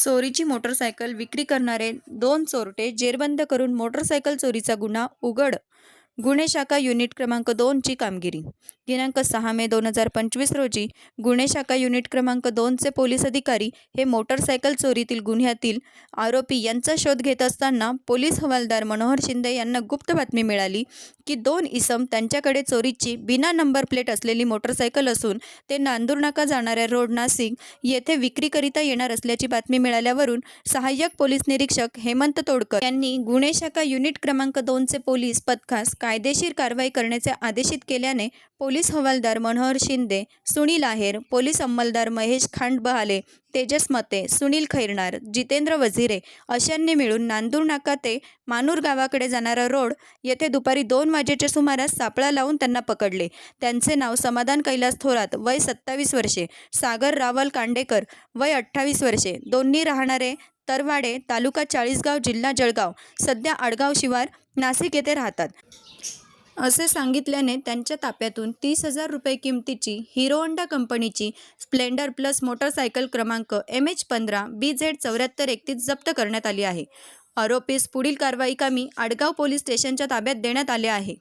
चोरीची मोटरसायकल विक्री करणारे दोन चोरटे जेरबंद करून मोटरसायकल चोरीचा गुन्हा उघड गुन्हे शाखा युनिट क्रमांक दोनची कामगिरी. दिनांक सहा मे दोन हजार पंचवीस रोजी गुन्हे शाखा युनिट क्रमांक दोनचे पोलीस अधिकारी हे मोटरसायकल चोरीतील गुन्ह्यातील आरोपी यांचा शोध घेत असताना पोलीस हवालदार मनोहर शिंदे यांना गुप्त बातमी मिळाली की दोन इसम त्यांच्याकडे चोरीची बिना नंबर प्लेट असलेली मोटरसायकल असून ते नांदूर नाका जाणाऱ्या रोड नाशिक येथे विक्रीकरिता येणार असल्याची बातमी मिळाल्यावरून सहाय्यक पोलीस निरीक्षक हेमंत तोडकर यांनी गुन्हे शाखा युनिट क्रमांक दोनचे पोलीस पथकास कायदेशीर कारवाई करण्याचे आदेशित केल्याने पोलीस हवालदार मनोहर शिंदे सुनील आहेर पोलीस अंमलदार महेश खांडबहाले तेजस मते सुनील खैरनार जितेंद्र वझिरे अशांनी मिळून नांदूर नाका ते मानूर गावाकडे जाणारा रोड येथे दुपारी दोन वाजेच्या सुमारास सापळा लावून त्यांना पकडले. त्यांचे नाव समाधान कैलास थोरात वय सत्तावीस वर्षे सागर रावल कांडेकर वय अठ्ठावीस वर्षे. दोन्ही राहणारे तरवाडे तालुका चाळीसगाव जिल्हा जळगाव सध्या आडगाव शिवार नाशिक येथे राहतात. असे सांगितल्याने त्यांच्या ताप्यातून तीस हजार रुपये किमतीची हिरो होंडा कंपनीची स्प्लेंडर प्लस मोटरसायकल क्रमांक एम एच पंधरा बी झेड चौऱ्याहत्तर एकतीस जप्त करण्यात आली आहे. आरोपीस पुढील कारवाई कामी आडगाव पोलीस स्टेशनच्या ताब्यात देण्यात आले आहे.